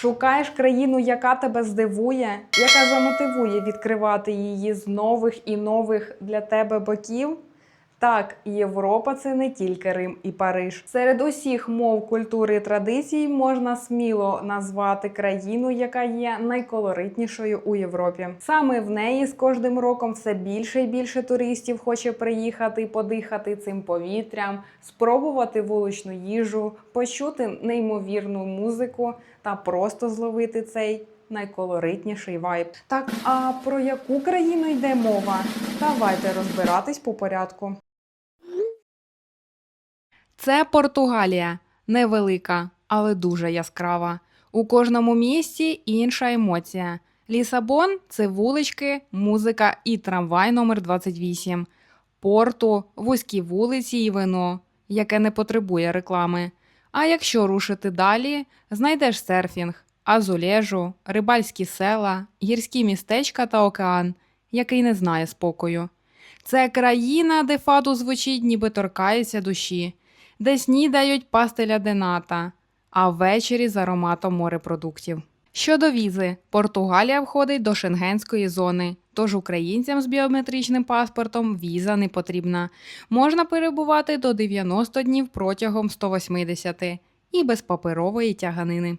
Шукаєш країну, яка тебе здивує, яка замотивує відкривати її з нових і нових для тебе боків? Так, Європа це не тільки Рим і Париж. Серед усіх мов культури і традицій можна сміло назвати країну, яка є найколоритнішою у Європі. Саме в неї з кожним роком все більше і більше туристів хоче приїхати, подихати цим повітрям, спробувати вуличну їжу, почути неймовірну музику та просто зловити цей найколоритніший вайб. Так, а про яку країну йде мова? Давайте розбиратись по порядку. Це Португалія, невелика, але дуже яскрава. У кожному місті інша емоція. Лісабон це вулички, музика і трамвай номер 28. Порту, вузькі вулиці і вино, яке не потребує реклами. А якщо рушити далі, знайдеш серфінг, азулежу, рибальські села, гірські містечка та океан, який не знає спокою. Це країна, де фаду звучить, ніби торкається душі, де снідають пастеля дената, а ввечері з ароматом морепродуктів. Щодо візи, Португалія входить до шенгенської зони, тож українцям з біометричним паспортом віза не потрібна. Можна перебувати до 90 днів протягом 180 і без паперової тяганини.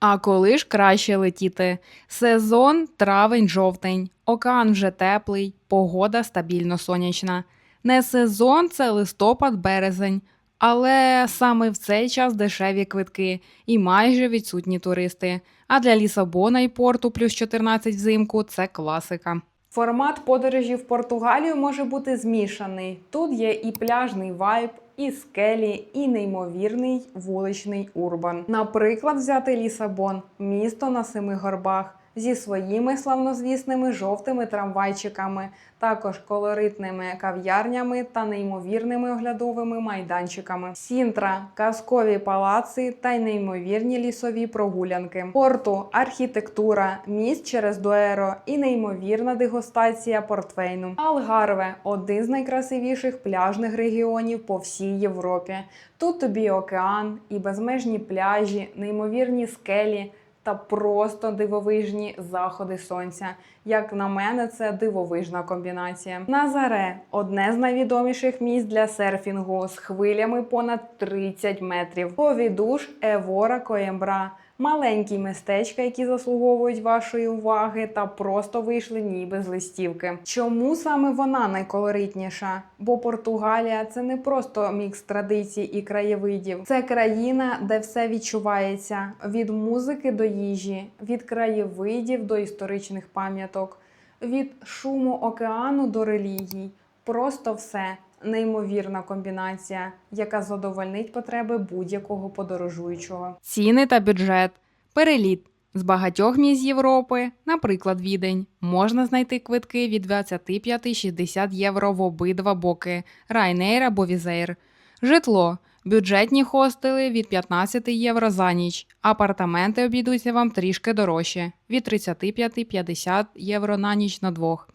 А коли ж краще летіти? Сезон травень-жовтень, океан вже теплий, погода стабільно сонячна. Не сезон це листопад-березень, але саме в цей час дешеві квитки і майже відсутні туристи. А для Лісабона і порту плюс 14 взимку це класика. Формат подорожі в Португалію може бути змішаний. Тут є і пляжний вайб, і скелі, і неймовірний вуличний урбан. Наприклад, взяти Лісабон, місто на семи горбах. Зі своїми славнозвісними жовтими трамвайчиками, також колоритними кав'ярнями та неймовірними оглядовими майданчиками. Сінтра, казкові палаци та й неймовірні лісові прогулянки. Порту, архітектура, міст через Дуеро і неймовірна дегустація портвейну. Алгарве один з найкрасивіших пляжних регіонів по всій Європі. Тут тобі океан і безмежні пляжі, неймовірні скелі та просто дивовижні заходи сонця. Як на мене, це дивовижна комбінація. Назаре одне з найвідоміших місць для серфінгу з хвилями понад 30 метрів. Повідуш Евора Коємбра. Маленькі містечка, які заслуговують вашої уваги, та просто вийшли ніби з листівки. Чому саме вона найколоритніша? Бо Португалія це не просто мікс традицій і краєвидів, це країна, де все відчувається: від музики до їжі, від краєвидів до історичних пам'яток, від шуму океану до релігій. Просто все неймовірна комбінація, яка задовольнить потреби будь-якого подорожуючого. Ціни та бюджет, переліт з багатьох міст Європи, наприклад, Відень, можна знайти квитки від 25-60 євро в обидва боки Ryanair або Візейр. Житло. Бюджетні хостели від 15 євро за ніч. Апартаменти обійдуться вам трішки дорожче від 35-50 євро на ніч на двох.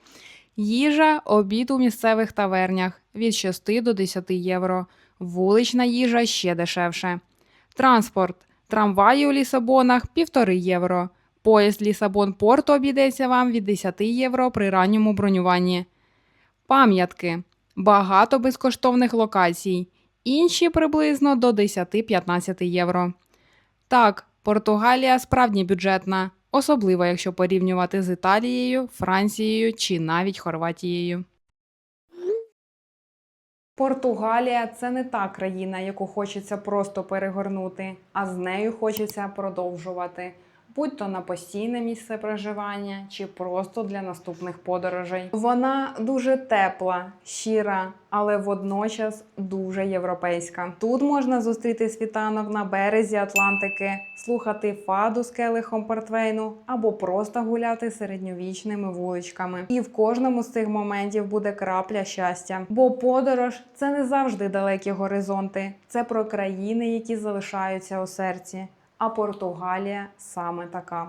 Їжа, обід у місцевих тавернях від 6 до 10 євро. Вулична їжа ще дешевше. Транспорт. Трамваї у Лісабонах 1,5 євро. Поїзд Лісабон Порту обійдеться вам від 10 євро при ранньому бронюванні. Пам'ятки. Багато безкоштовних локацій. Інші приблизно до 10-15 євро. Так, Португалія справді бюджетна, особливо якщо порівнювати з Італією, Францією чи навіть Хорватією. Португалія це не та країна, яку хочеться просто перегорнути, а з нею хочеться продовжувати. Будь то на постійне місце проживання чи просто для наступних подорожей. Вона дуже тепла, щира, але водночас дуже європейська. Тут можна зустріти світанок на березі Атлантики, слухати фаду з келихом портвейну або просто гуляти середньовічними вуличками. І в кожному з цих моментів буде крапля щастя. Бо подорож це не завжди далекі горизонти, це про країни, які залишаються у серці. А Португалія саме така.